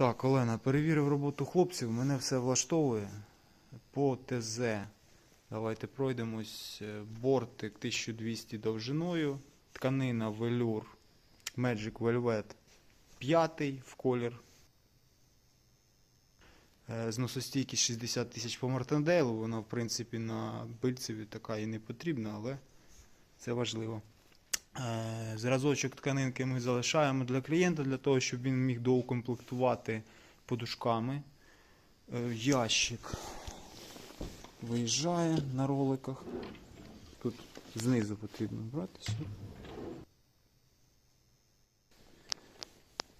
Так, Олена, перевірив роботу хлопців, мене все влаштовує. По ТЗ. Давайте пройдемось. Е, Бортик 1200 довжиною. Тканина велюр Magic Velvet 5 в колір. Е, Зносостійкість 60 тисяч по Мартендейлу. Вона, в принципі, на бильцеві така і не потрібна, але це важливо. Е, Зразочок тканинки ми залишаємо для клієнта, для того, щоб він міг доукомплектувати подушками. Е, Ящик виїжджає на роликах. Тут знизу потрібно братися.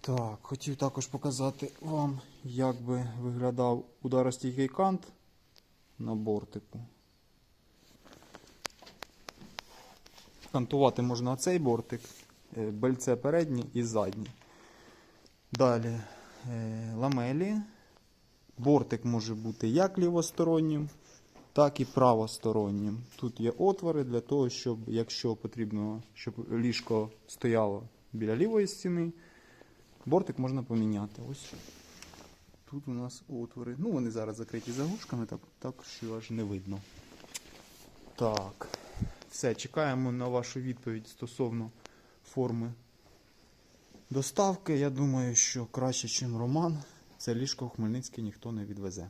Так, хотів також показати вам, як би виглядав ударостійкий кант на бортику. Кантувати можна оцей бортик, е, бельце переднє і заднє. Далі е, ламелі. Бортик може бути як лівостороннім, так і правостороннім. Тут є отвори для того, щоб, якщо потрібно, щоб ліжко стояло біля лівої стіни, бортик можна поміняти. Ось тут у нас отвори. Ну, вони зараз закриті заглушками, так, так що аж не видно. Так. Все, чекаємо на вашу відповідь стосовно форми доставки. Я думаю, що краще, ніж Роман, це ліжко в Хмельницький ніхто не відвезе.